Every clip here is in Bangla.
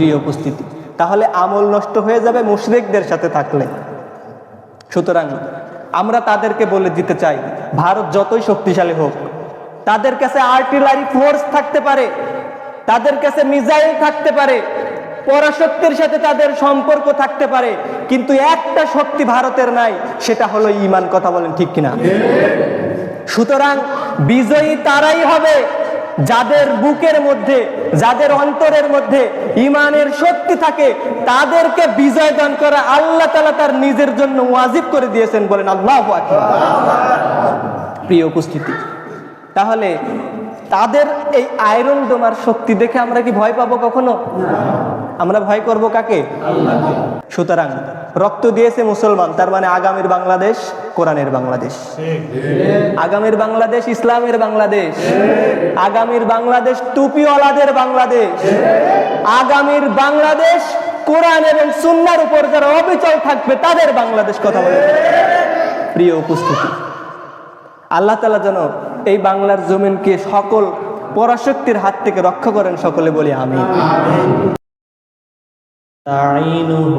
প্রিয় উপস্থিতি। তাহলে আমল নষ্ট হয়ে যাবে মুশরিকদের সাথে থাকলে। সুতরাং আমরা তাদেরকে বলে দিতে চাই, ভারত যতই শক্তিশালী হোক, তাদের কাছে আর্টিলারি ফোর্স থাকতে পারে, তাদের কাছে মিসাইল থাকতে পারে, পরাশক্তির সাথে তাদের সম্পর্ক থাকতে পারে, কিন্তু একটা শক্তি ভারতের নাই, সেটা হলো ইমান, কথা বলেন ঠিক কিনা? সুতরাং বিজয়ী তারাই হবে। যাদের বুকের মধ্যে, যাদের অন্তরের মধ্যে ইমানের শক্তি থাকে, তাদেরকে বিজয় দান করা আল্লাহ তালা তার নিজের জন্য ওয়াজিব করে দিয়েছেন বলেন আল্লাহ প্রিয় উপস্থিতি, তাহলে তাদের এই আয়রন ডোমার শক্তি দেখে আমরা কি ভয় পাবো কখনো? আমরা ভয় করব কাকে? সুতরাং রক্ত দিয়েছে মুসলমান তার মানে আগামীর বাংলাদেশ কোরআনের বাংলাদেশ। আগামীর বাংলাদেশ ইসলামের বাংলাদেশ। আগামীর বাংলাদেশ টুপিওয়ালাদের বাংলাদেশ। আগামীর বাংলাদেশ কোরআন এবং সুন্নার উপর যারা অবিচল থাকবে তাদের বাংলাদেশ কথা বলে। প্রিয় উপস্থিতি আল্লাহ তালা যেন এই বাংলার জমিনকে সকল পরাশক্তির হাত থেকে রক্ষা করেন সকলে বলি আমি نستعينه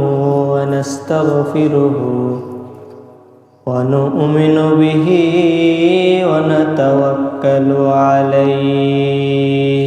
ونستغفره ونؤمن به ونتوكل عليه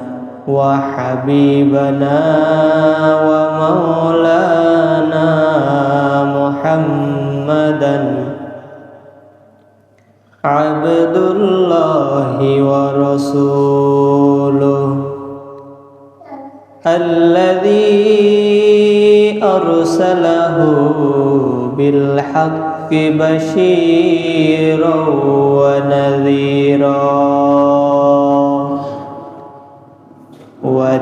وحبيبنا ومولانا محمدا. عبد الله ورسوله الذي أرسله بالحق بشيرا ونذيرا.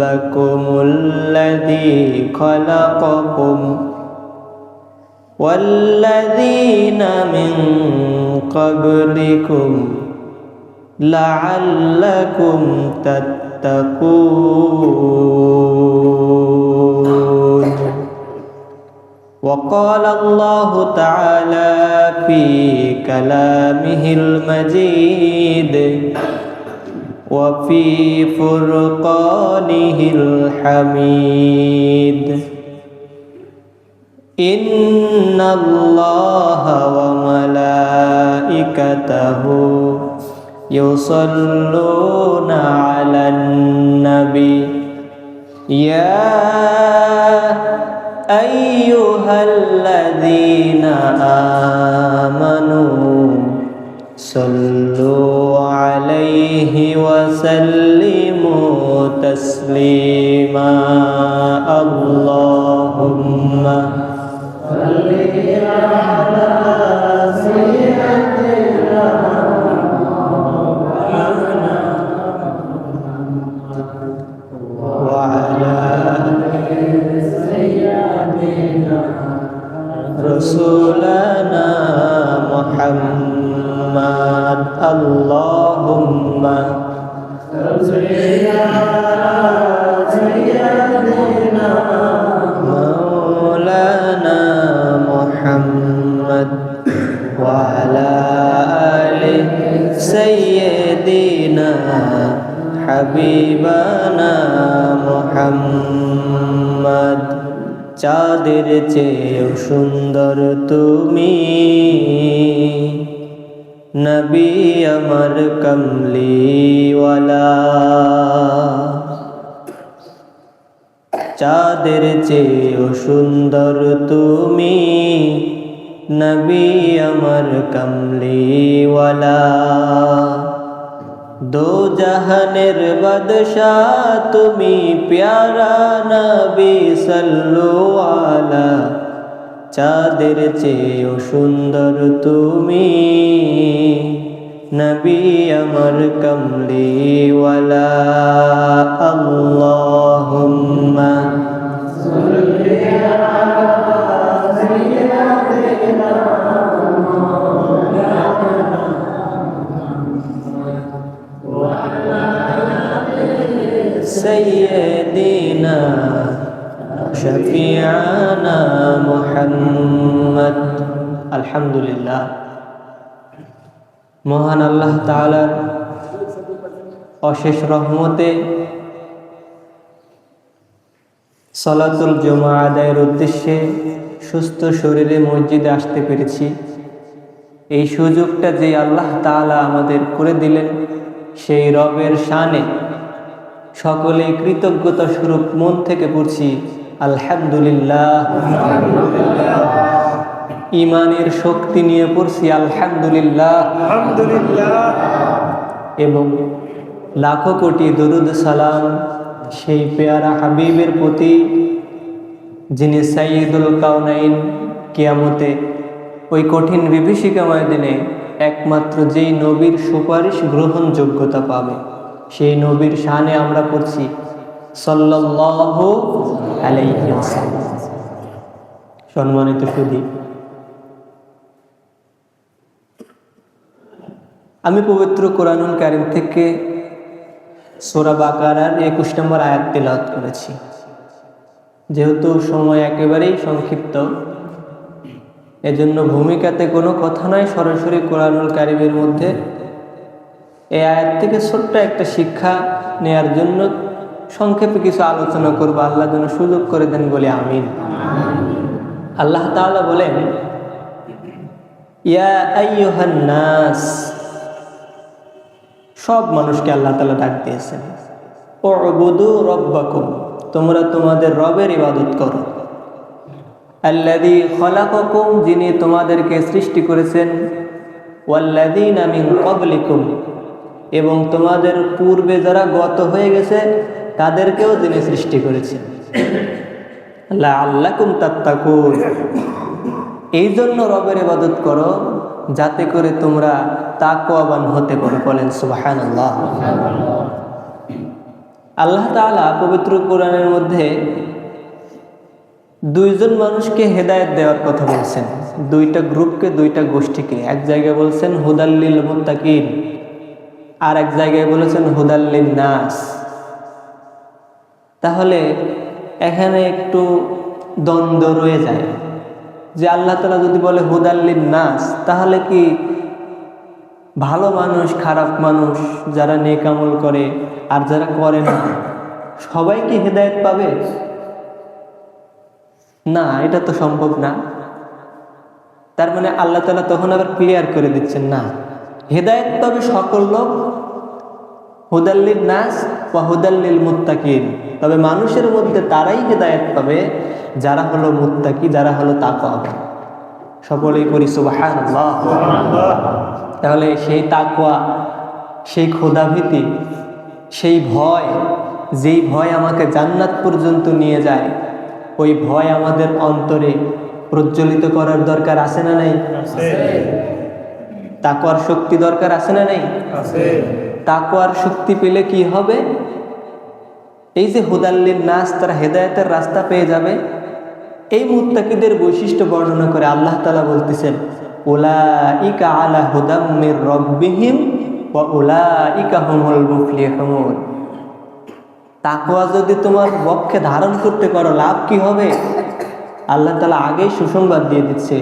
ربكم الذي خلقكم والذين من قبلكم لعلكم تتقون. وقال الله تعالى في كلامه المجيد وفي فرقانه الحميد إن الله وملائكته يصلون على النبي يا أيها الذين آمنوا صلوا عليه وسلموا تسليما. اللهم وعلى হাবিবানা মোহাম্মদ, চাঁদের চেয়েও সুন্দর তুমি। নবী আমার কমলিওয়ালা। চাঁদের চেয়েও সুন্দর তুমি। নবী আমার কমলিওয়ালা। দো জাহানের বাদশাহ তুমি প্যারা নবী সাল্লু আলা চাঁদের চেয়েও সুন্দর তুমি নবী আমার কমলিওয়ালা আল্লাহুম্মা سيدنا شفيعنا محمد الحمد لله মহান আল্লাহ তাআলার অশেষ রহমতে সলাতুল জমা আদায়ের উদ্দেশ্যে সুস্থ শরীরে মসজিদে আসতে পেরেছি এই সুযোগটা যে আল্লাহ তাআলা আমাদের করে দিলেন সেই রবের শানে সকলে কৃতজ্ঞতা স্বরূপ মন থেকে পড়ছি আলহামদুলিল্লাহ। ইমানের শক্তি নিয়ে পড়ছি আলহামদুলিল্লাহ। এবং লাখো কোটি দরুদ সালাম সেই পেয়ারা হাবিবের প্রতি যিনি সাইদুল কাউনাইন কিয়ামতে ওই কঠিন বিভীষিকাময় দিনে একমাত্র যেই নবীর সুপারিশ গ্রহণযোগ্যতা পাবে। সেই নবীর শানে আমরা ওয়াসাল্লাম। সম্মানিত সুদী আমি পবিত্র কোরআনুল কারিম থেকে সোরা বাকারার একুশ নম্বর আয়াত তেলাওয়াত করেছি। যেহেতু সময় একেবারেই সংক্ষিপ্ত, এজন্য ভূমিকাতে কোনো কথা নয় সরাসরি কোরআনুল কারিমের মধ্যে এই আয়াত থেকে ছোট্ট একটা শিক্ষা নেয়ার জন্য সংক্ষেপে কিছু আলোচনা করব। আল্লাহ যেন সুযোগ করে দেন বলে আমিন। আল্লাহ তাআলা বলেন নাস সব মানুষকে আল্লাহ তালা ডাক দিয়েছেন। উবুদু রব্বাকুম তোমরা তোমাদের রবের ইবাদত করো। আল্লাযী খলাকাকুম যিনি তোমাদেরকে সৃষ্টি করেছেন। ওয়াল্লাযীনা মিন ক্বাবলিকুম এবং তোমাদের পূর্বে যারা গত হয়ে গেছে, তাদেরকেও যিনি সৃষ্টি করেছেন। লাআল্লাকুম তাত্তাকুন। এই জন্য রবের ইবাদত করো, যাতে করে তোমরা তাকওয়াবান হতে পারো, বলেন সুবহানাল্লাহ। আল্লাহ তাআলা পবিত্র কোরআনের মধ্যে দুইজন মানুষকে হেদায়েত দেওয়ার কথা বলছেন। দুইটা গ্রুপকে, দুইটা গোষ্ঠীকে। এক জায়গায় বলছেন হুদাল্লিল মুত্তাকিন। আর এক জায়গায় বলেছেন হুদাল্লিন নাস তাহলে এখানে একটু দ্বন্দ্ব রয়ে যায়। যে আল্লাহ তালা যদি বলে হুদাল্লিন নাস তাহলে কি ভালো মানুষ, খারাপ মানুষ যারা নেকামল করে আর যারা করে না, সবাই কি হেদায়েত পাবে? না, এটা তো সম্ভব না। তার মানে আল্লাহ তালা তখন আবার ক্লিয়ার করে দিচ্ছেন, না। হেদায়েত পাবে সকল লোক হুদাল্লিল নাস বা হুদাল্লিল মুত্তাকিন তবে মানুষের মধ্যে তারাই হেদায়েত পাবে যারা হলো মুত্তাকি যারা হলো তাকওয়া সকলেই করি সুবহানাল্লাহ। তাহলে সেই তাকওয়া সেই ক্ষুধাভীতি সেই ভয় যেই ভয় আমাকে জান্নাত পর্যন্ত নিয়ে যায় ওই ভয় আমাদের অন্তরে প্রজ্বলিত করার দরকার আছে না নাই? তাকওয়ার শক্তি দরকার আছে না নাই? তাকওয়ার শক্তি পেলে কি হবে? এই যে হুদাল্লির নাস, তারা হেদায়েতের রাস্তা পেয়ে যাবে। এই মুত্তাকিদের বৈশিষ্ট্য বর্ণনা করে আল্লাহ তালা বলতেছেন ওলা ইকা আলা হুদাম্মির রব্বিহিম ওয়া ওলা ইকা হুমুল মুফলিহুন। তাকওয়া যদি তোমার বক্ষে ধারণ করতে পারো, লাভ কি হবে? আল্লাহ তালা আগেই সুসংবাদ দিয়ে দিচ্ছে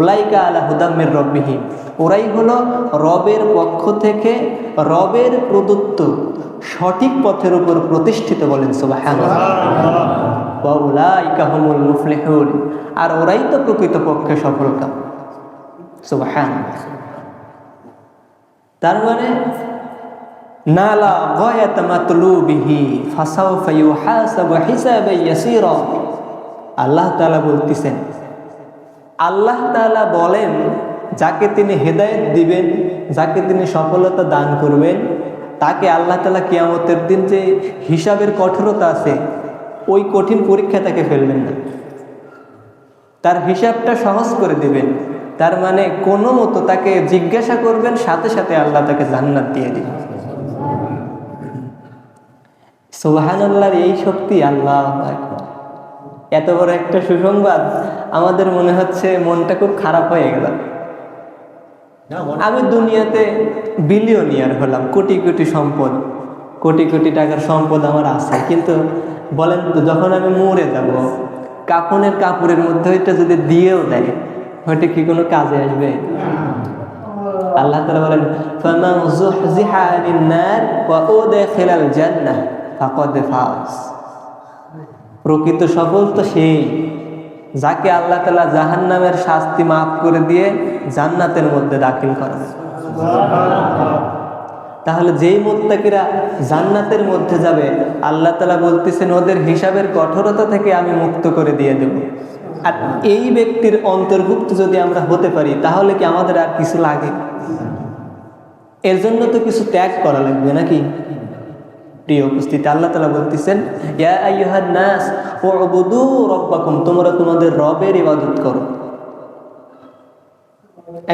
উলাইকা আলা হুদাম্মের রব্বিহীন ওরাই হলো রবের পক্ষ থেকে রবের প্রদত্ত সঠিক পথের উপর প্রতিষ্ঠিত বলেন সুবাহান উলাইকা হুমুল মুফলিহুন। আর ওরাই তো প্রকৃত পক্ষে সফলকাম সুবাহান তার মানে নালা গয়াত মাতলুবিহি ফাসাউফা ইউহাসাবু হিসাবান ইয়াসীরা। আল্লাহ তাআলা বলতেছেন আল্লাহ তাআলা বলেন, যাকে তিনি হেদায়েত দিবেন, যাকে তিনি সফলতা দান করবেন, তাকে আল্লাহ তালা কিয়ামতের দিন যে হিসাবের কঠোরতা আছে, ওই কঠিন পরীক্ষা তাকে ফেলবেন না। তার হিসাবটা সহজ করে দিবেন। তার মানে কোনো মতো তাকে জিজ্ঞাসা করবেন, সাথে সাথে আল্লাহ তাকে জান্নাত দিয়ে দিবেন। সোহান আল্লাহর এই শক্তি আল্লাহ। এত বড় একটা সুসংবাদ আমাদের মনে হচ্ছে মনটা খুব খারাপ হয়ে গেল। আমি দুনিয়াতে বিলিয়নিয়ার হলাম কোটি কোটি সম্পদ কোটি কোটি টাকার সম্পদ আমার আছে। কিন্তু বলেন তো যখন আমি মরে যাব কাপনের কাপড়ের মধ্যে ওইটা যদি দিয়েও দেয় ওইটা কি কোনো কাজে আসবে? আল্লাহ তাআলা বলেন ফামান যুহজিহা আনিন নার ওয়া উদখিলাল জান্নাহ ফাকাদ ফাজ। প্রকৃত সফল তো সেই। যাকে আল্লাহ তাআলা জাহান্নামের শাস্তি মাফ করে দিয়ে জান্নাতের মধ্যে দাখিল করাবে তাহলে যেই মোত্তাকিরা জান্নাতের মধ্যে যাবে, আল্লাহ তাআলা বলতেছেন, ওদের হিসাবের কঠোরতা থেকে আমি মুক্ত করে দিয়ে দেব। আর এই ব্যক্তির অন্তর্ভুক্ত যদি আমরা হতে পারি, তাহলে কি আমাদের আর কিছু লাগে? এর জন্য তো কিছু ত্যাগ করা লাগবে নাকি? প্রিয় উপস্থিতি, আল্লাহ তালা বলতেছেন নাস, উবুদু রব্বাকুম, তোমরা তোমাদের রবের ইবাদত করো।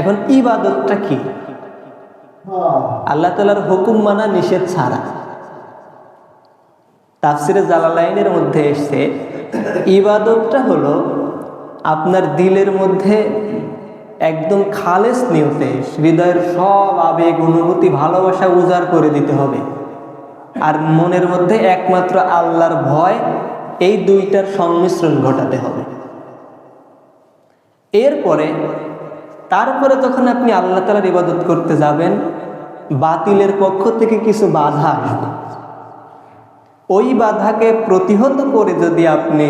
এখন ইবাদতটা কি? আল্লাহ তালার হুকুম মানা নিষেধ ছাড়া। তাফসিরে জালালাইনের মধ্যে এসছে, ইবাদতটা হলো আপনার দিলের মধ্যে একদম খালেস নিয়তে হৃদয়ের সব আবেগ, অনুভূতি, ভালোবাসা উজাড় করে দিতে হবে। আর মনের মধ্যে একমাত্র আল্লাহর ভয়, এই দুইটার সংমিশ্রণ ঘটাতে হবে। এরপরে, তারপরে যখন আপনি আল্লাহ তালার ইবাদত করতে যাবেন, বাতিলের পক্ষ থেকে কিছু বাধা আসবে। ওই বাধাকে প্রতিহত করে যদি আপনি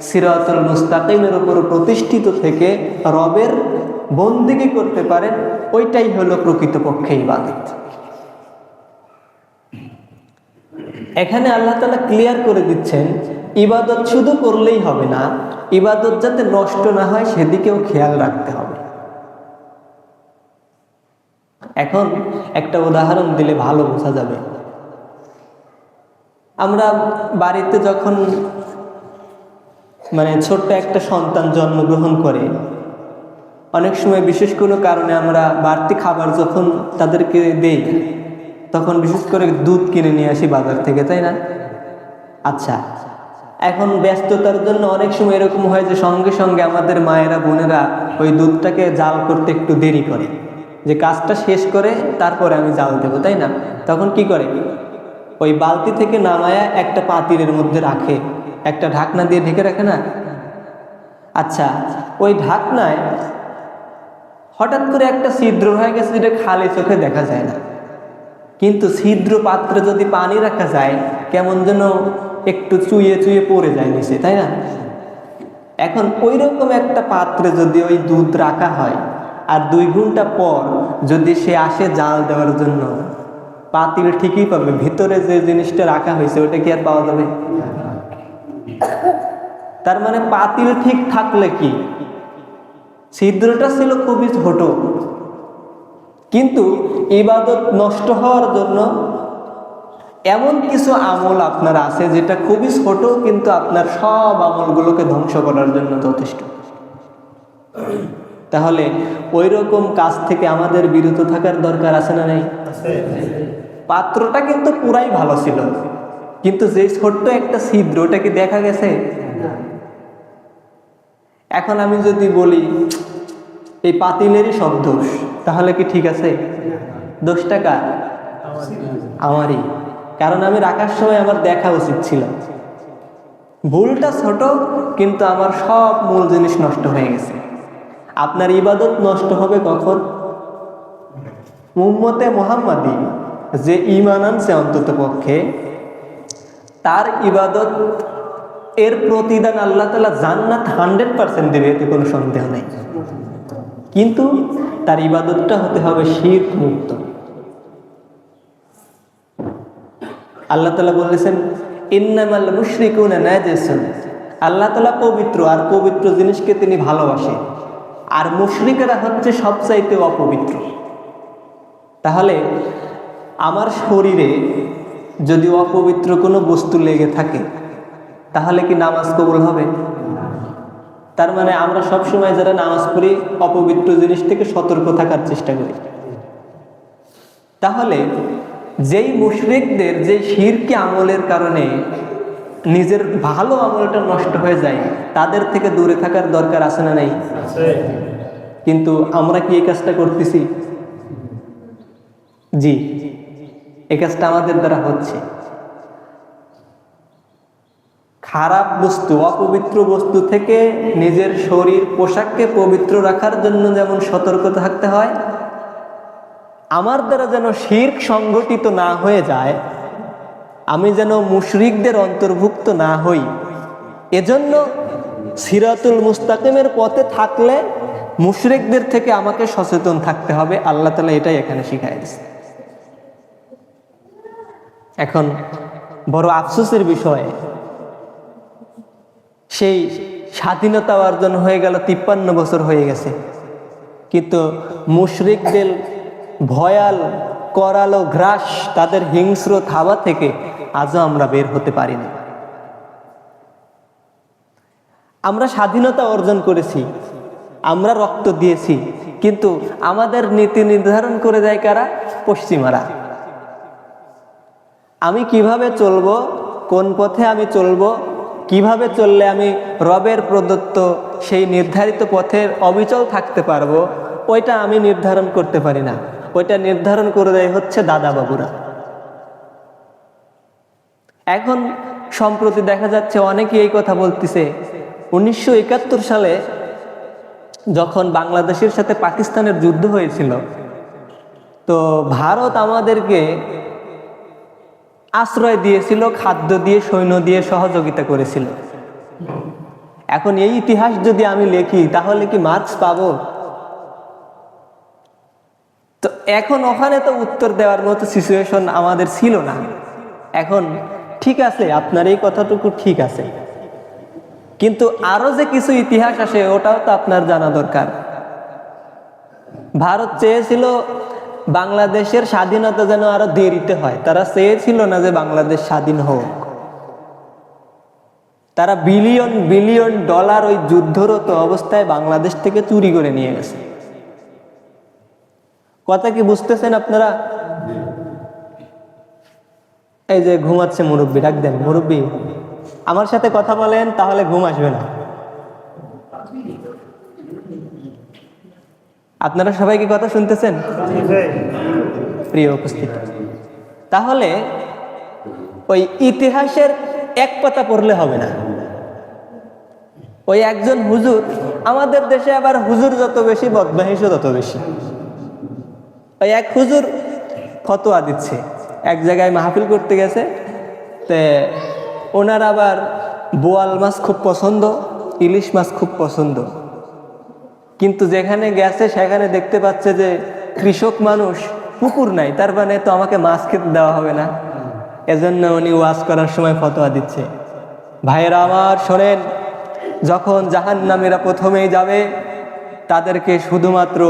সিরাতুল মুস্তাকিমের উপর প্রতিষ্ঠিত থেকে রবের বন্দিগি করতে পারেন, ওইটাই হলো প্রকৃতপক্ষে ইবাদত এখানে আল্লাহ তালা ক্লিয়ার করে দিচ্ছেন, ইবাদত শুধু করলেই হবে না, ইবাদত যাতে নষ্ট না হয় সেদিকেও খেয়াল রাখতে হবে। এখন একটা উদাহরণ দিলে ভালো বোঝা যাবে। আমরা বাড়িতে যখন মানে ছোট্ট একটা সন্তান জন্মগ্রহণ করে, অনেক সময় বিশেষ কোনো কারণে আমরা বাড়তি খাবার যখন তাদেরকে দেই তখন বিশেষ করে দুধ কিনে নিয়ে আসি বাজার থেকে, তাই না? আচ্ছা এখন ব্যস্ততার জন্য অনেক সময় এরকম হয় যে সঙ্গে সঙ্গে আমাদের মায়েরা বোনেরা ওই দুধটাকে জাল করতে একটু দেরি করে। যে কাজটা শেষ করে তারপরে আমি জাল দেবো, তাই না? তখন কি করে? ওই বালতি থেকে নামায়া একটা পাতিলের মধ্যে রাখে। একটা ঢাকনা দিয়ে ঢেকে রাখে না? আচ্ছা ওই ঢাকনায় হঠাৎ করে একটা ছিদ্র হয়ে গেছে যেটা খালি চোখে দেখা যায় না। কিন্তু ছিদ্র পাত্রে যদি পানি রাখা যায়, কেমন যেন একটু চুইয়ে চুইয়ে পড়ে যায় নিচে, তাই না? এখন ওই রকম একটা পাত্রে যদি ওই দুধ রাখা হয়, আর দুই ঘণ্টা পর যদি সে আসে জাল দেওয়ার জন্য, পাতিল ঠিকই পাবে, ভিতরে যে জিনিসটা রাখা হয়েছে ওটা কি আর পাওয়া যাবে? তার মানে পাতিল ঠিক থাকলে কি? ছিদ্রটা ছিল খুবই ছোট কিন্তু ইবাদত নষ্ট হওয়ার জন্য এমন কিছু আমল আপনার আছে যেটা খুবই ছোট, কিন্তু আপনার সব আমলগুলোকে ধ্বংস করার জন্য যথেষ্ট। তাহলে ওই রকম কাজ থেকে আমাদের বিরত থাকার দরকার আছে না নেই? পাত্রটা কিন্তু পুরাই ভালো ছিল, কিন্তু যে ছোট্ট একটা ছিদ্র, ওটা কি দেখা গেছে? এখন আমি যদি বলি এই পাতিলেরই সব দোষ। তাহলে কি ঠিক আছে? দোষটা কার? আমারই। কারণ আমি রাখার সময় আমার দেখা উচিত ছিল। ভুলটা ছোট, কিন্তু আমার সব মূল জিনিস নষ্ট হয়ে গেছে। আপনার ইবাদত নষ্ট হবে কখন? উম্মতে মোহাম্মদী, যে ইমান আনছে অন্তত পক্ষে তার ইবাদত এর প্রতিদান আল্লাহ তালা জান্নাত হান্ড্রেড পার্সেন্ট দেবে, এতে কোনো সন্দেহ নেই। কিন্তু তার ইবাদতটা হতে হবে শীত মুক্ত। আল্লাহ তালা বলেছেন ইন্নামাল মুশরিকুনা আল্লাহ তালা পবিত্র, আর পবিত্র জিনিসকে তিনি ভালোবাসেন। আর মুশরিকেরা হচ্ছে সবচাইতে অপবিত্র। তাহলে আমার শরীরে যদি অপবিত্র কোনো বস্তু লেগে থাকে তাহলে কি নামাজ কবুল হবে? তার মানে আমরা সবসময় যারা নামাজ পড়ি অপবিত্র জিনিস থেকে সতর্ক থাকার চেষ্টা করি। তাহলে যেই মুশরিকদের যে শিরকে আমলের কারণে নিজের ভালো আমলটা নষ্ট হয়ে যায় তাদের থেকে দূরে থাকার দরকার আছে না নাই? কিন্তু আমরা কি এই কাজটা করতেছি? জি এই কাজটা আমাদের দ্বারা হচ্ছে। খারাপ বস্তু, অপবিত্র বস্তু থেকে নিজের শরীর, পোশাককে পবিত্র রাখার জন্য যেমন সতর্ক থাকতে হয়, আমার দ্বারা যেন শির্ক সংগঠিত না হয়ে যায়, আমি যেন মুশরিকদের অন্তর্ভুক্ত না হই। এজন্য সিরাতুল মুস্তাকিমের পথে থাকলে মুশরিকদের থেকে আমাকে সচেতন থাকতে হবে। আল্লাহ তালা এটাই এখানে শিখাই দিচ্ছে এখন বড় আফসোসের বিষয় সেই স্বাধীনতা অর্জন হয়ে গেল, তিপ্পান্ন বছর হয়ে গেছে। কিন্তু মুশরিকদের ভয়াল, করালো গ্রাস তাদের হিংস্র থাবা থেকে আজও আমরা বের হতে পারিনি। আমরা স্বাধীনতা অর্জন করেছি, আমরা রক্ত দিয়েছি, কিন্তু আমাদের নীতি নির্ধারণ করে দেয় কারা? পশ্চিমারা। আমি কীভাবে চলবো? কোন পথে আমি চলবো? কীভাবে চললে আমি রবের প্রদত্ত সেই নির্ধারিত পথের অবিচল থাকতে পারব, ওইটা আমি নির্ধারণ করতে পারি না। ওইটা নির্ধারণ করে দেয় হচ্ছে দাদা বাবুরা। এখন সম্প্রতি দেখা যাচ্ছে অনেকেই এই কথা বলতেছে। উনিশশো একাত্তর সালে যখন বাংলাদেশের সাথে পাকিস্তানের যুদ্ধ হয়েছিল, তো ভারত আমাদেরকে আশ্রয় দিয়েছিল, খাদ্য দিয়ে, সৈন্য দিয়ে সহযোগিতা করেছিল। এখন এই ইতিহাস যদি আমি লেখি, তাহলে কি মার্কস পাবো? তো এখন ওখানে তো উত্তর দেওয়ার মতো সিচুয়েশন আমাদের ছিল না। এখন ঠিক আছে, আপনার এই কথাটুকু ঠিক আছে। কিন্তু আরও যে কিছু ইতিহাস আসে, ওটাও তো আপনার জানা দরকার। ভারত চেয়েছিল বাংলাদেশের স্বাধীনতা যেন আরও দেরিতে হয়। তারা চেয়েছিল না যে বাংলাদেশ স্বাধীন হোক। তারা বিলিয়ন বিলিয়ন ডলার ওই যুদ্ধরত অবস্থায় বাংলাদেশ থেকে চুরি করে নিয়ে গেছে। কথা কি বুঝতেছেন আপনারা? এই যে ঘুমাচ্ছে মুরব্বী, ডাক দেন। মুরব্বী, আমার সাথে কথা বলেন, তাহলে ঘুম আসবে না। আপনারা সবাই কি কথা শুনতেছেন? প্রিয় উপস্থিত। তাহলে ওই ইতিহাসের এক পাতা পড়লে হবে না। ওই একজন হুজুর আমাদের দেশে আবার হুজুর যত বেশি বদমাহিসও তত বেশি। ওই এক হুজুর ফতোয়া দিচ্ছে। এক জায়গায় মাহফিল করতে গেছে তে ওনার আবার বোয়াল মাছ খুব পছন্দ ইলিশ মাছ খুব পছন্দ। কিন্তু যেখানে গেছে, সেখানে দেখতে পাচ্ছে যে কৃষক মানুষ পুকুর নাই। তার মানে তো আমাকে মাছ খেতে দেওয়া হবে না। এজন্য উনি ওয়াজ করার সময় ফতোয়া দিচ্ছে। ভাইয়েরা আমার, শোনেন, যখন জাহান্নামীরা প্রথমেই যাবে, তাদেরকে শুধুমাত্র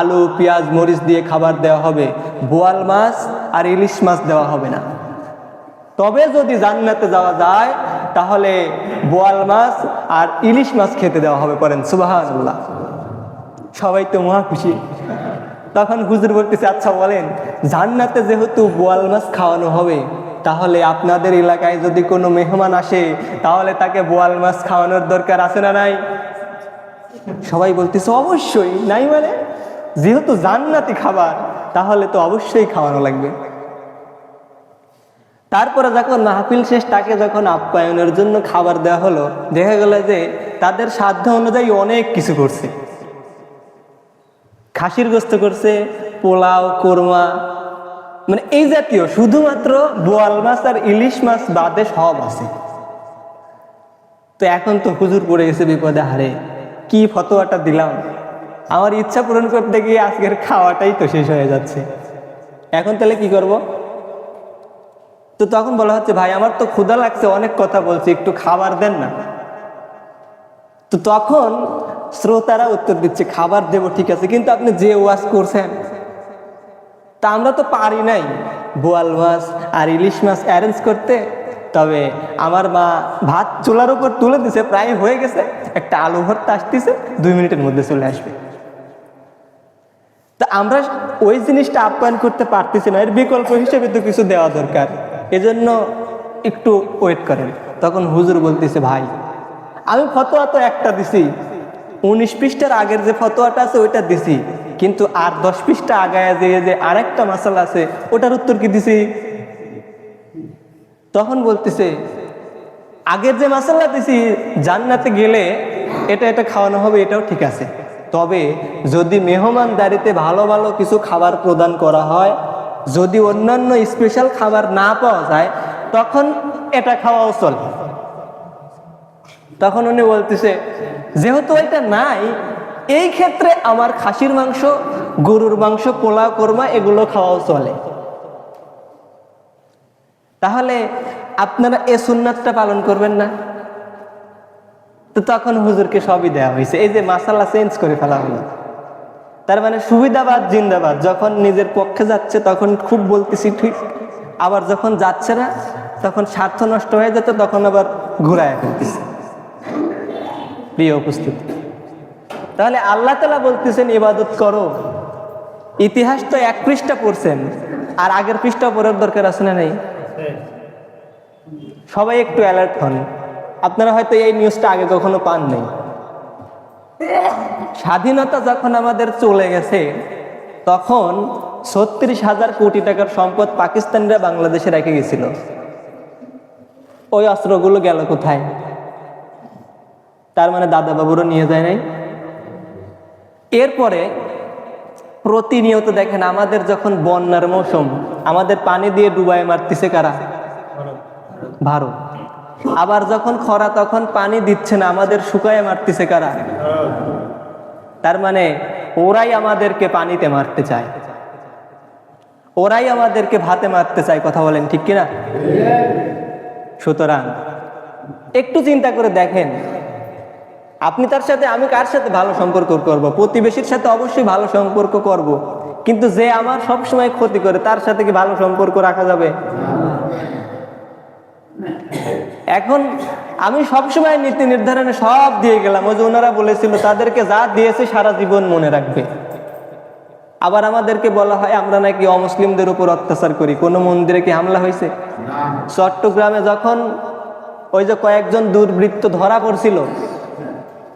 আলু, পেঁয়াজ, মরিচ দিয়ে খাবার দেওয়া হবে। বোয়াল মাছ আর ইলিশ মাছ দেওয়া হবে না। তবে যদি জান্নাতে যাওয়া যায়, তাহলে বোয়াল মাছ আর ইলিশ মাছ খেতে দেওয়া হবে করেন সুবাহান্লাহ সবাই তো মহা খুশি। তখন হুজুর বলতেছে আচ্ছা বলেন, জান্নাতে যেহেতু বোয়াল মাছ খাওয়ানো হবে, তাহলে আপনাদের এলাকায় যদি কোনো মেহমান আসে, তাহলে তাকে বোয়াল মাছ খাওয়ানোর দরকার আছে না নাই? সবাই বলতেছে, অবশ্যই, নাই মানে? যেহেতু জান্নাতি খাবার, তাহলে তো অবশ্যই খাওয়ানো লাগবে। তারপরে যখন মাহফিল শেষ, তাকে যখন আপ্যায়নের জন্য খাবার দেওয়া হলো, দেখা গেল যে তাদের সাধ্য অনুযায়ী অনেক কিছু করছে। খাসির গোস্ত করছে, পোলাও, কোরমা মানে এই জাতীয় শুধুমাত্র বোয়াল মাছ আর ইলিশ মাছ বাদে সব আছে। তো এখন তো হুজুর পড়ে গেছে বিপদে হারে, কি ফতোয়াটা দিলাম? আমার ইচ্ছা পূরণ করতে গিয়ে আজকের খাওয়াটাই তো শেষ হয়ে যাচ্ছে। এখন তাহলে কি করব? তো তখন বলা হচ্ছে, ভাই, আমার তো ক্ষুধা লাগছে, অনেক কথা বলছি, একটু খাবার দেন না। তো তখন শ্রোতারা উত্তর দিচ্ছে, খাবার দেব, ঠিক আছে, কিন্তু আপনি যে ওয়াজ করছেন, তা আমরা তো পারি নাই। বোয়াল মাছ আর ইলিশ মাছ অ্যারেঞ্জ করতে, তবে আমার মা ভাত চুলার উপর তুলে দিছে, প্রায় হয়ে গেছে, একটা আলু ভর্তা আসতেছে, দুই মিনিটের মধ্যে চলে আসবে। তা আমরা ওই জিনিসটা আপ্যায়ন করতে পারতেছি না, এর বিকল্প হিসেবে তো কিছু দেওয়া দরকার। এজন্য একটু ওয়েট করেন। তখন হুজুর বলতেছে, ভাই, আমি ফতোয়া তো একটা দিছি উনিশ পৃষ্ঠার আগের যে ফতোয়াটা আছে, ওইটা দিছি। কিন্তু আর দশ পৃষ্ঠা আগায় যে যে আরেকটা মাসালা আছে, ওটার উত্তর কি দিছি? তখন বলতেছে, আগের যে মাসাল্লা দিছি, জান্নাতে গেলে এটা এটা খাওয়ানো হবে, এটাও ঠিক আছে। তবে যদি মেহমান মেহমানদারিতে ভালো ভালো কিছু খাবার প্রদান করা হয়, যদি অন্যান্য স্পেশাল খাবার না পাওয়া যায়, তখন এটা খাওয়াও চলে। তখন উনি বলতেছে, যেহেতু এটা নাই, এই ক্ষেত্রে আমার খাসির মাংস, গরুর মাংস, পোলাও, কোরমা, এগুলো খাওয়াও চলে। তাহলে আপনারা এ সুন্নাতটা পালন করবেন না? তো তখন হুজুরকে সবই দেওয়া হয়েছে। এই যে মাসালা চেঞ্জ করে ফেলা হলো। তার মানে সুবিধাবাদ, জিন্দাবাদ। যখন নিজের পক্ষে যাচ্ছে, তখন খুব বলতেছি ঠিক। আবার যখন যাচ্ছে না, তখন স্বার্থ নষ্ট হয়ে যেত তখন আবার ঘুরায় ফেলতেছে। প্রিয় উপস্থিতি। তাহলে আল্লাহ তালা বলতেছেন, ইবাদত করো। ইতিহাস তো এক পৃষ্ঠা পড়ছেন, আর আগের পৃষ্ঠা পড়ার দরকার আছে না নেই? সবাই একটু অ্যালার্ট হন। আপনারা হয়তো এই নিউজটা আগে কখনো পান নাই। স্বাধীনতা যখন আমাদের চলে গেছে, তখন ছত্রিশ হাজার কোটি টাকার সম্পদ পাকিস্তানিরা বাংলাদেশে রেখে গেছিল। ওই অস্ত্রগুলো গেল কোথায়? তার মানে দাদা বাবুরও নিয়ে যায় নাই। এরপরে প্রতিনিয়ত দেখেন আমাদের যখন বন্যার মৌসুম, আমাদের পানি দিয়ে ডুবাই মারতেছে কারা? ভারত। আবার যখন খরা, তখন পানি দিচ্ছে না, আমাদের শুকায় মারতেছে কারা? তার মানে ওরাই আমাদেরকে পানিতে মারতে চায়। ওরাই আমাদেরকে ভাতে মারতে চায়, কথা বলেন ঠিক কিনা? সুতরাং একটু চিন্তা করে দেখেন আপনি তার সাথে আমি কার সাথে ভালো সম্পর্ক করব? প্রতিবেশীর সাথে অবশ্যই ভালো সম্পর্ক করব। কিন্তু যে আমার সব সময় ক্ষতি করে তার সাথে কি ভালো সম্পর্ক রাখা যাবে? এখন আমি সবসময় নীতি নির্ধারণে সব দিয়ে গেলাম। ওই যে ওনারা বলেছিল তাদেরকে যা দিয়েছে সারা জীবন মনে রাখবে। আবার আমাদেরকে বলা হয় আমরা নাকি অমুসলিমদের উপর অত্যাচার করি। কোনো মন্দিরে কি হামলা হয়েছে? চট্টগ্রামে যখন ওই যে কয়েকজন দুর্বৃত্ত ধরা পড়ছিল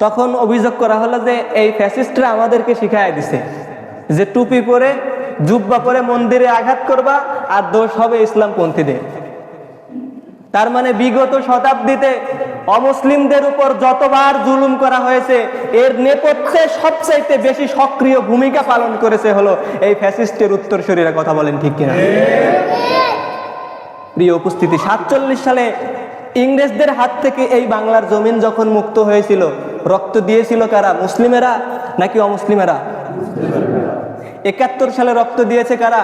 তখন অভিযোগ করা হলো যে এই ফ্যাসিস্টরা আমাদেরকে শিখাই দিছে যে টুপি পরে জুব্বা পরে মন্দিরে আঘাত করবা আর দোষ হবে ইসলামপন্থীদের। তার মানে বিগত শতাব্দীতে অমুসলিমদের উপর যতবার জুলুম করা হয়েছে এর নেপথ্যে সবচাইতে বেশি সক্রিয় ভূমিকা পালন করেছে হলো এই ফ্যাসিস্টের উত্তর উত্তরসূরিরা। কথা বলেন ঠিক কিনা? প্রিয় উপস্থিতি সাতচল্লিশ সালে ইংরেজদের হাত থেকে এই বাংলার জমিন যখন মুক্ত হয়েছিল, রক্ত দিয়েছিল কারা? মুসলিমেরা নাকি অমুসলিমেরা? একাত্তর সালে রক্ত দিয়েছে কারা?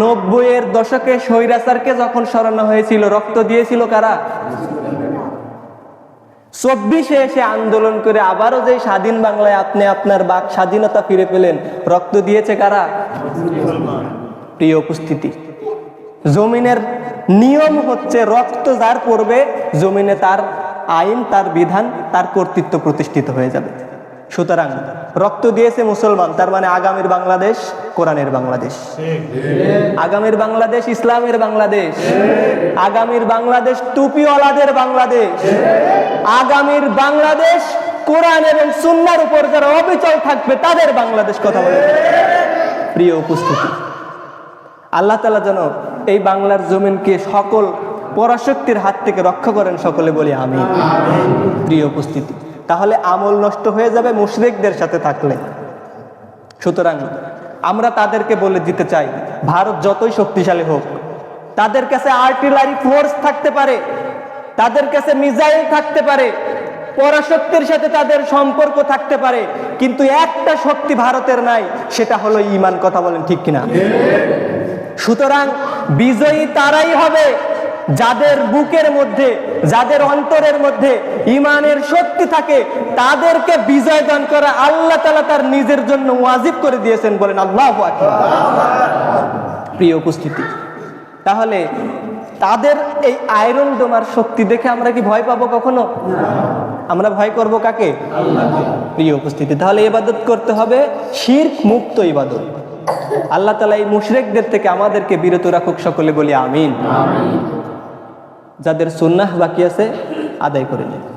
নব্বই এর দশকে স্বৈরাচারকে যখন সরানো হয়েছিল, রক্ত দিয়েছিল কারা? চব্বিশে এসে আন্দোলন করে আবারও যে স্বাধীন বাংলায় আপনি আপনার বাক স্বাধীনতা ফিরে পেলেন, রক্ত দিয়েছে কারা? প্রিয় উপস্থিতি, জমিনের নিয়ম হচ্ছে রক্ত যার পড়বে, জমিনে তার আইন, তার বিধান, তার কর্তৃত্ব প্রতিষ্ঠিত হয়ে যাবে। সুতরাং রক্ত দিয়েছে মুসলমান, তার মানে আগামীর বাংলাদেশ কোরআনের বাংলাদেশ। আগামীর বাংলাদেশ ইসলামের বাংলাদেশ। আগামীর বাংলাদেশ টুপিওয়ালাদের বাংলাদেশ। আগামীর বাংলাদেশ কোরআন এবং সুন্নার উপর যারা অবিচল থাকবে, তাদের বাংলাদেশ কথা বলে। প্রিয় উপস্থিতি, আল্লাহ তালা যেন এই বাংলার জমিনকে সকল পরাশক্তির হাত থেকে রক্ষা করেন সকলে বলি আমি প্রিয় উপস্থিতি, তাহলে আমল নষ্ট হয়ে যাবে মুশরিকদের সাথে থাকলে। সুতরাং আমরা তাদেরকে বলে দিতে চাই, ভারত যতই শক্তিশালী হোক, তাদের কাছে আর্টিলারি ফোর্স থাকতে পারে, তাদের কাছে মিসাইল থাকতে পারে, পরাশক্তির সাথে তাদের সম্পর্ক থাকতে পারে, কিন্তু একটা শক্তি ভারতের নাই, সেটা হলো ইমান, কথা বলেন ঠিক কিনা? সুতরাং বিজয়ী তারাই হবে যাদের বুকের মধ্যে, যাদের অন্তরের মধ্যে ইমানের শক্তি থাকে, তাদেরকে বিজয় দান করা আল্লাহ তালা তার নিজের জন্য ওয়াজিব করে দিয়েছেন বলেন আল্লাহ প্রিয় উপস্থিতি, তাহলে তাদের এই আয়রন ডোমার শক্তি দেখে আমরা কি ভয় পাবো কখনো? আমরা ভয় করব কাকে? প্রিয় উপস্থিতি, তাহলে ইবাদত করতে হবে শির্ক মুক্ত ইবাদত। আল্লাহ তালা এই মুশরেকদের থেকে আমাদেরকে বিরত রাখুক সকলে বলি আমিন। যাদের সুন্নাহ বাকি আছে আদায় করে নিন